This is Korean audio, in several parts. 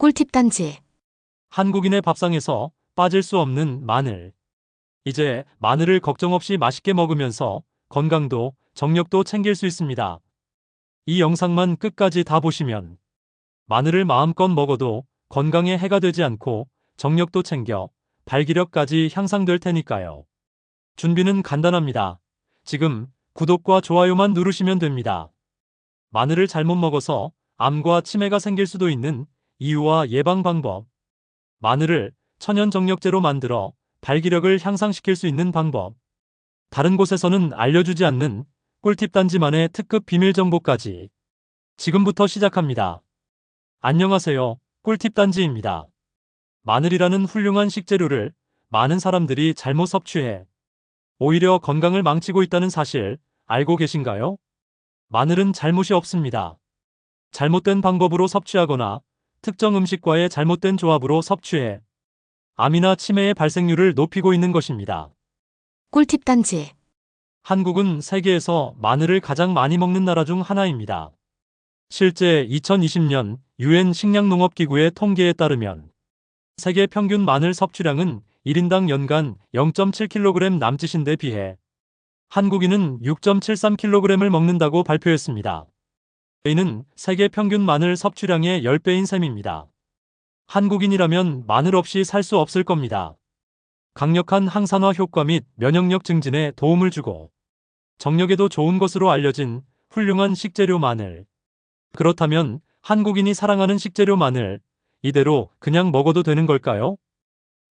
꿀팁 단지. 한국인의 밥상에서 빠질 수 없는 마늘. 이제 마늘을 걱정 없이 맛있게 먹으면서 건강도 정력도 챙길 수 있습니다. 이 영상만 끝까지 다 보시면 마늘을 마음껏 먹어도 건강에 해가 되지 않고 정력도 챙겨 발기력까지 향상될 테니까요. 준비는 간단합니다. 지금 구독과 좋아요만 누르시면 됩니다. 마늘을 잘못 먹어서 암과 치매가 생길 수도 있는 이유와 예방 방법. 마늘을 천연 정력제로 만들어 발기력을 향상시킬 수 있는 방법. 다른 곳에서는 알려주지 않는 꿀팁 단지만의 특급 비밀 정보까지. 지금부터 시작합니다. 안녕하세요. 꿀팁 단지입니다. 마늘이라는 훌륭한 식재료를 많은 사람들이 잘못 섭취해 오히려 건강을 망치고 있다는 사실 알고 계신가요? 마늘은 잘못이 없습니다. 잘못된 방법으로 섭취하거나 특정 음식과의 잘못된 조합으로 섭취해 암이나 치매의 발생률을 높이고 있는 것입니다. 꿀팁 단지. 한국은 세계에서 마늘을 가장 많이 먹는 나라 중 하나입니다. 실제 2020년 유엔 식량농업기구의 통계에 따르면 세계 평균 마늘 섭취량은 1인당 연간 0.7kg 남짓인데 비해 한국인은 6.73kg을 먹는다고 발표했습니다. 이는 세계 평균 마늘 섭취량의 10배인 셈입니다. 한국인이라면 마늘 없이 살 수 없을 겁니다. 강력한 항산화 효과 및 면역력 증진에 도움을 주고 정력에도 좋은 것으로 알려진 훌륭한 식재료 마늘. 그렇다면 한국인이 사랑하는 식재료 마늘, 이대로 그냥 먹어도 되는 걸까요?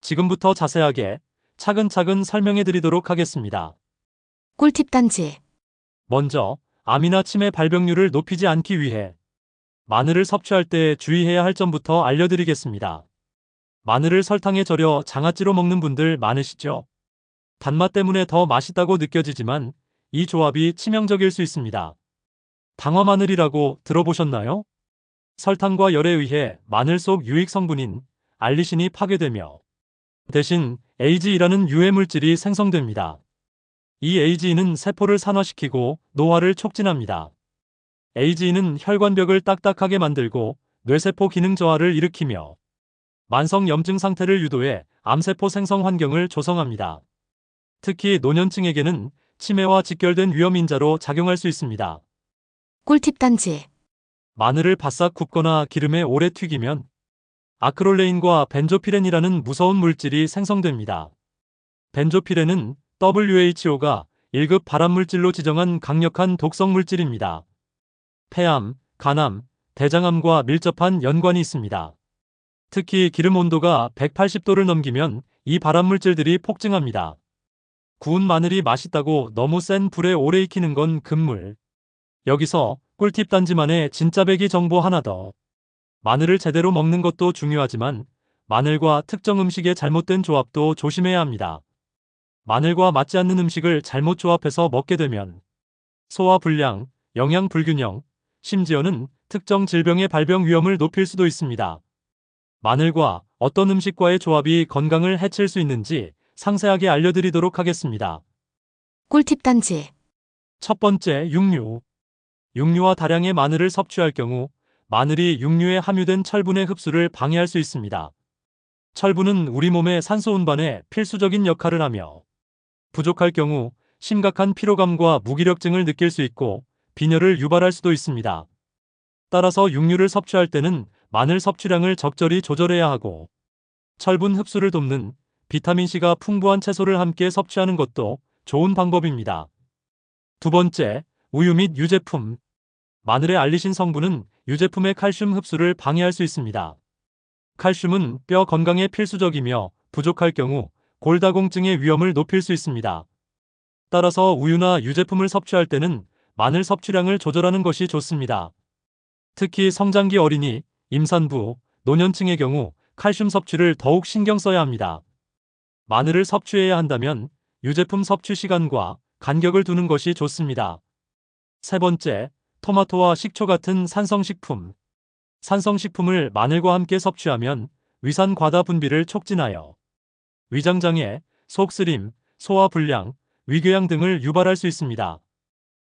지금부터 자세하게 차근차근 설명해 드리도록 하겠습니다. 꿀팁 단지. 먼저 암이나 치매 발병률을 높이지 않기 위해 마늘을 섭취할 때 주의해야 할 점부터 알려드리겠습니다. 마늘을 설탕에 절여 장아찌로 먹는 분들 많으시죠? 단맛 때문에 더 맛있다고 느껴지지만 이 조합이 치명적일 수 있습니다. 당화 마늘이라고 들어보셨나요? 설탕과 열에 의해 마늘 속 유익 성분인 알리신이 파괴되며 대신 AGE라는 유해 물질이 생성됩니다. 이 AGE는 세포를 산화시키고 노화를 촉진합니다. AGE는 혈관벽을 딱딱하게 만들고 뇌세포 기능 저하를 일으키며 만성 염증 상태를 유도해 암세포 생성 환경을 조성합니다. 특히 노년층에게는 치매와 직결된 위험인자로 작용할 수 있습니다. 꿀팁 단지. 마늘을 바싹 굽거나 기름에 오래 튀기면 아크롤레인과 벤조피렌이라는 무서운 물질이 생성됩니다. 벤조피렌은 WHO가 1급 발암물질로 지정한 강력한 독성 물질입니다. 폐암, 간암, 대장암과 밀접한 연관이 있습니다. 특히 기름 온도가 180도를 넘기면 이 발암물질들이 폭증합니다. 구운 마늘이 맛있다고 너무 센 불에 오래 익히는 건 금물. 여기서 꿀팁 단지만의 진짜 배기 정보 하나 더. 마늘을 제대로 먹는 것도 중요하지만 마늘과 특정 음식의 잘못된 조합도 조심해야 합니다. 마늘과 맞지 않는 음식을 잘못 조합해서 먹게 되면 소화 불량, 영양 불균형, 심지어는 특정 질병의 발병 위험을 높일 수도 있습니다. 마늘과 어떤 음식과의 조합이 건강을 해칠 수 있는지 상세하게 알려드리도록 하겠습니다. 꿀팁 단지. 첫 번째, 육류. 육류와 다량의 마늘을 섭취할 경우 마늘이 육류에 함유된 철분의 흡수를 방해할 수 있습니다. 철분은 우리 몸의 산소 운반에 필수적인 역할을 하며 부족할 경우 심각한 피로감과 무기력증을 느낄 수 있고 빈혈을 유발할 수도 있습니다. 따라서 육류를 섭취할 때는 마늘 섭취량을 적절히 조절해야 하고 철분 흡수를 돕는 비타민C가 풍부한 채소를 함께 섭취하는 것도 좋은 방법입니다. 두 번째, 우유 및 유제품. 마늘의 알리신 성분은 유제품의 칼슘 흡수를 방해할 수 있습니다. 칼슘은 뼈 건강에 필수적이며 부족할 경우 골다공증의 위험을 높일 수 있습니다. 따라서 우유나 유제품을 섭취할 때는 마늘 섭취량을 조절하는 것이 좋습니다. 특히 성장기 어린이, 임산부, 노년층의 경우 칼슘 섭취를 더욱 신경 써야 합니다. 마늘을 섭취해야 한다면 유제품 섭취 시간과 간격을 두는 것이 좋습니다. 세 번째, 토마토와 식초 같은 산성식품. 산성식품을 마늘과 함께 섭취하면 위산 과다 분비를 촉진하여 위장장애, 속쓰림, 소화불량, 위궤양 등을 유발할 수 있습니다.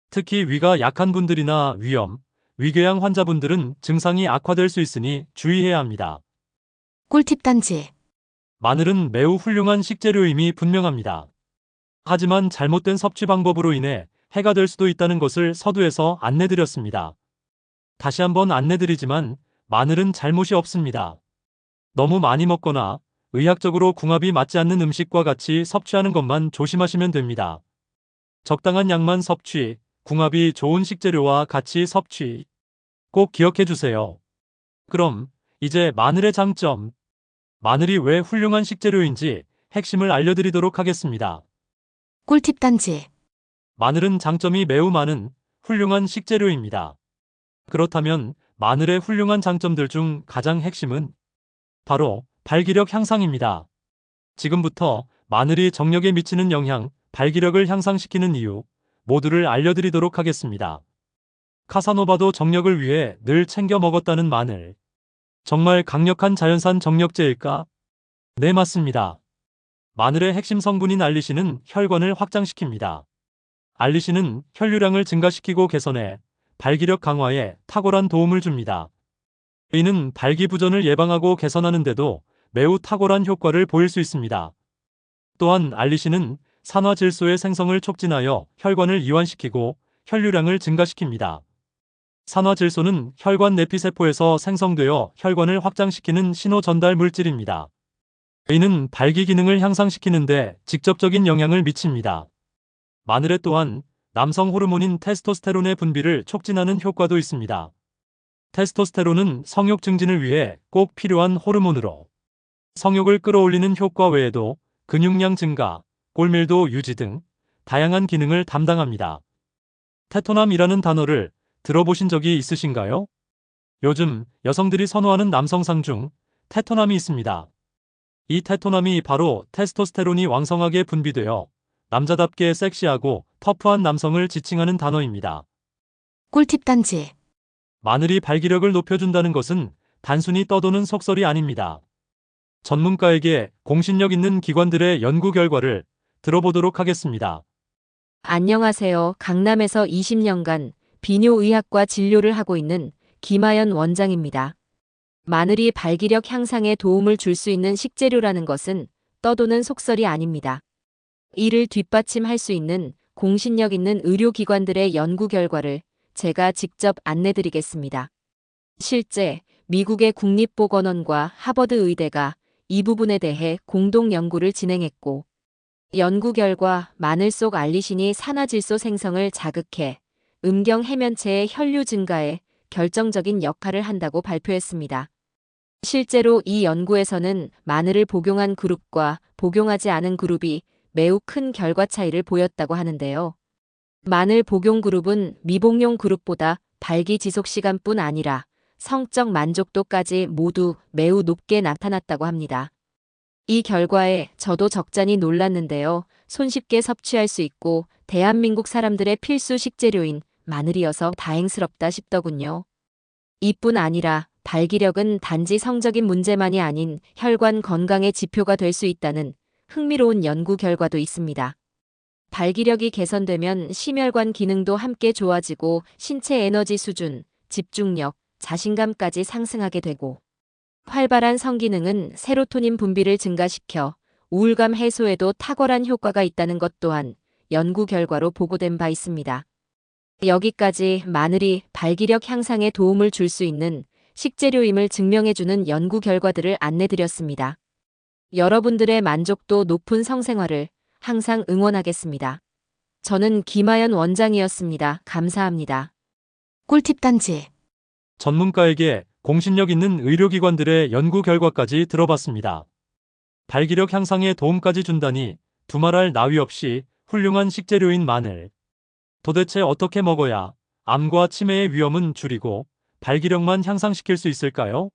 특히 위가 약한 분들이나 위염, 위궤양 환자분들은 증상이 악화될 수 있으니 주의해야 합니다. 꿀팁 단지. 마늘은 매우 훌륭한 식재료임이 분명합니다. 하지만 잘못된 섭취 방법으로 인해 해가 될 수도 있다는 것을 서두에서 안내드렸습니다. 다시 한번 안내드리지만 마늘은 잘못이 없습니다. 너무 많이 먹거나 의학적으로 궁합이 맞지 않는 음식과 같이 섭취하는 것만 조심하시면 됩니다. 적당한 양만 섭취, 궁합이 좋은 식재료와 같이 섭취. 꼭 기억해 주세요. 그럼 이제 마늘의 장점. 마늘이 왜 훌륭한 식재료인지 핵심을 알려드리도록 하겠습니다. 꿀팁 단지. 마늘은 장점이 매우 많은 훌륭한 식재료입니다. 그렇다면 마늘의 훌륭한 장점들 중 가장 핵심은 바로 발기력 향상입니다. 지금부터 마늘이 정력에 미치는 영향, 발기력을 향상시키는 이유 모두를 알려드리도록 하겠습니다. 카사노바도 정력을 위해 늘 챙겨 먹었다는 마늘. 정말 강력한 자연산 정력제일까? 네, 맞습니다. 마늘의 핵심 성분인 알리신은 혈관을 확장시킵니다. 알리신은 혈류량을 증가시키고 개선해 발기력 강화에 탁월한 도움을 줍니다. 이는 발기부전을 예방하고 개선하는데도 매우 탁월한 효과를 보일 수 있습니다. 또한 알리신은 산화 질소의 생성을 촉진하여 혈관을 이완시키고 혈류량을 증가시킵니다. 산화 질소는 혈관 내피세포에서 생성되어 혈관을 확장시키는 신호 전달 물질입니다. 이는 발기 기능을 향상시키는데 직접적인 영향을 미칩니다. 마늘에 또한 남성 호르몬인 테스토스테론의 분비를 촉진하는 효과도 있습니다. 테스토스테론은 성욕 증진을 위해 꼭 필요한 호르몬으로 성욕을 끌어올리는 효과 외에도 근육량 증가, 골밀도 유지 등 다양한 기능을 담당합니다. 테토남이라는 단어를 들어보신 적이 있으신가요? 요즘 여성들이 선호하는 남성상 중 테토남이 있습니다. 이 테토남이 바로 테스토스테론이 왕성하게 분비되어 남자답게 섹시하고 터프한 남성을 지칭하는 단어입니다. 꿀팁 단지. 마늘이 발기력을 높여준다는 것은 단순히 떠도는 속설이 아닙니다. 전문가에게 공신력 있는 기관들의 연구 결과를 들어보도록 하겠습니다. 안녕하세요. 강남에서 20년간 비뇨의학과 진료를 하고 있는 김하연 원장입니다. 마늘이 발기력 향상에 도움을 줄 수 있는 식재료라는 것은 떠도는 속설이 아닙니다. 이를 뒷받침할 수 있는 공신력 있는 의료기관들의 연구 결과를 제가 직접 안내드리겠습니다. 실제 미국의 국립보건원과 하버드 의대가 이 부분에 대해 공동 연구를 진행했고, 연구 결과 마늘 속 알리신이 산화질소 생성을 자극해 음경 해면체의 혈류 증가에 결정적인 역할을 한다고 발표했습니다. 실제로 이 연구에서는 마늘을 복용한 그룹과 복용하지 않은 그룹이 매우 큰 결과 차이를 보였다고 하는데요. 마늘 복용 그룹은 미복용 그룹보다 발기 지속 시간뿐 아니라 성적 만족도까지 모두 매우 높게 나타났다고 합니다. 이 결과에 저도 적잖이 놀랐는데요. 손쉽게 섭취할 수 있고 대한민국 사람들의 필수 식재료인 마늘이어서 다행스럽다 싶더군요. 이뿐 아니라 발기력은 단지 성적인 문제만이 아닌 혈관 건강의 지표가 될 수 있다는 흥미로운 연구 결과도 있습니다. 발기력이 개선되면 심혈관 기능도 함께 좋아지고 신체 에너지 수준, 집중력, 자신감까지 상승하게 되고 활발한 성기능은 세로토닌 분비를 증가시켜 우울감 해소에도 탁월한 효과가 있다는 것 또한 연구 결과로 보고된 바 있습니다. 여기까지 마늘이 발기력 향상에 도움을 줄 수 있는 식재료임을 증명해주는 연구 결과들을 안내드렸습니다. 여러분들의 만족도 높은 성생활을 항상 응원하겠습니다. 저는 김하연 원장이었습니다. 감사합니다. 꿀팁 단지. 전문가에게 공신력 있는 의료기관들의 연구 결과까지 들어봤습니다. 발기력 향상에 도움까지 준다니 두말할 나위 없이 훌륭한 식재료인 마늘. 도대체 어떻게 먹어야 암과 치매의 위험은 줄이고 발기력만 향상시킬 수 있을까요?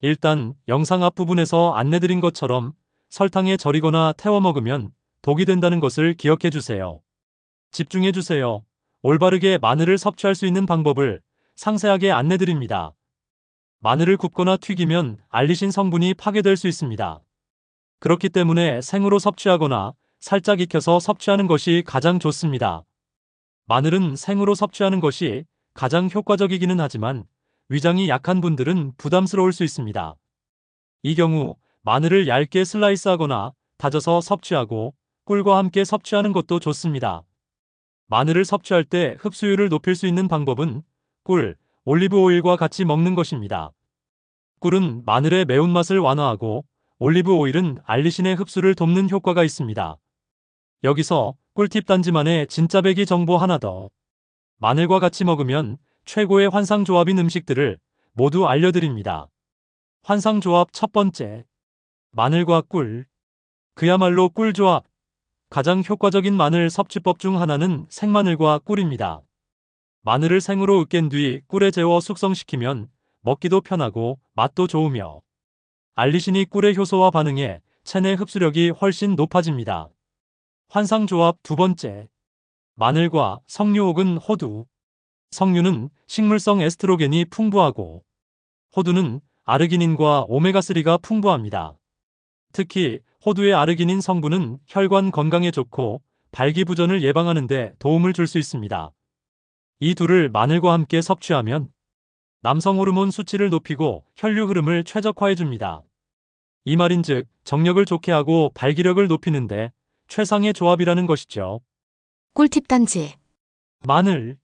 일단 영상 앞부분에서 안내드린 것처럼 설탕에 절이거나 태워 먹으면 독이 된다는 것을 기억해 주세요. 집중해 주세요. 올바르게 마늘을 섭취할 수 있는 방법을 상세하게 안내드립니다. 마늘을 굽거나 튀기면 알리신 성분이 파괴될 수 있습니다. 그렇기 때문에 생으로 섭취하거나 살짝 익혀서 섭취하는 것이 가장 좋습니다. 마늘은 생으로 섭취하는 것이 가장 효과적이기는 하지만 위장이 약한 분들은 부담스러울 수 있습니다. 이 경우 마늘을 얇게 슬라이스하거나 다져서 섭취하고 꿀과 함께 섭취하는 것도 좋습니다. 마늘을 섭취할 때 흡수율을 높일 수 있는 방법은 꿀, 올리브 오일과 같이 먹는 것입니다. 꿀은 마늘의 매운맛을 완화하고 올리브 오일은 알리신의 흡수를 돕는 효과가 있습니다. 여기서 꿀팁 단지만의 진짜 배기 정보 하나 더. 마늘과 같이 먹으면 최고의 환상 조합인 음식들을 모두 알려드립니다. 환상 조합 첫 번째. 마늘과 꿀. 그야말로 꿀 조합. 가장 효과적인 마늘 섭취법 중 하나는 생마늘과 꿀입니다. 마늘을 생으로 으깬 뒤 꿀에 재워 숙성시키면 먹기도 편하고 맛도 좋으며 알리신이 꿀의 효소와 반응해 체내 흡수력이 훨씬 높아집니다. 환상 조합 두 번째. 마늘과 석류 혹은 호두. 석류는 식물성 에스트로겐이 풍부하고 호두는 아르기닌과 오메가3가 풍부합니다. 특히 호두의 아르기닌 성분은 혈관 건강에 좋고 발기부전을 예방하는 데 도움을 줄 수 있습니다. 이 둘을 마늘과 함께 섭취하면 남성 호르몬 수치를 높이고 혈류 흐름을 최적화해 줍니다. 이 말인즉 정력을 좋게 하고 발기력을 높이는데 최상의 조합이라는 것이죠. 꿀팁 단지. 마늘.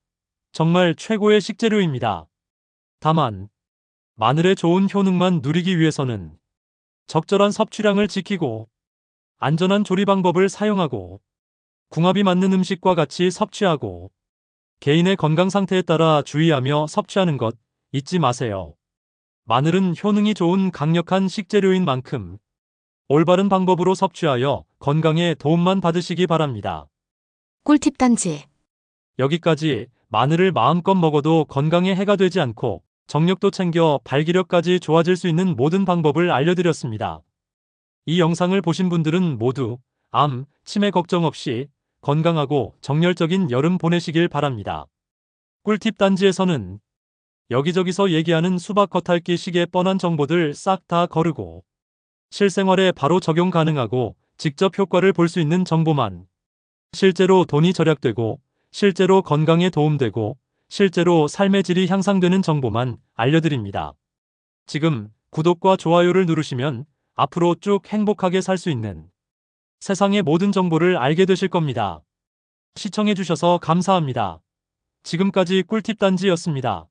정말 최고의 식재료입니다. 다만, 마늘의 좋은 효능만 누리기 위해서는 적절한 섭취량을 지키고 안전한 조리 방법을 사용하고 궁합이 맞는 음식과 같이 섭취하고 개인의 건강 상태에 따라 주의하며 섭취하는 것 잊지 마세요. 마늘은 효능이 좋은 강력한 식재료인 만큼 올바른 방법으로 섭취하여 건강에 도움만 받으시기 바랍니다. 꿀팁 단지. 여기까지 마늘을 마음껏 먹어도 건강에 해가 되지 않고 정력도 챙겨 발기력까지 좋아질 수 있는 모든 방법을 알려드렸습니다. 이 영상을 보신 분들은 모두 암, 치매 걱정 없이 건강하고 정열적인 여름 보내시길 바랍니다. 꿀팁 단지에서는 여기저기서 얘기하는 수박 겉핥기 식의 뻔한 정보들 싹 다 거르고 실생활에 바로 적용 가능하고 직접 효과를 볼 수 있는 정보만 실제로 돈이 절약되고 실제로 건강에 도움되고 실제로 삶의 질이 향상되는 정보만 알려드립니다. 지금 구독과 좋아요를 누르시면 앞으로 쭉 행복하게 살 수 있는 세상의 모든 정보를 알게 되실 겁니다. 시청해주셔서 감사합니다. 지금까지 꿀팁 단지였습니다.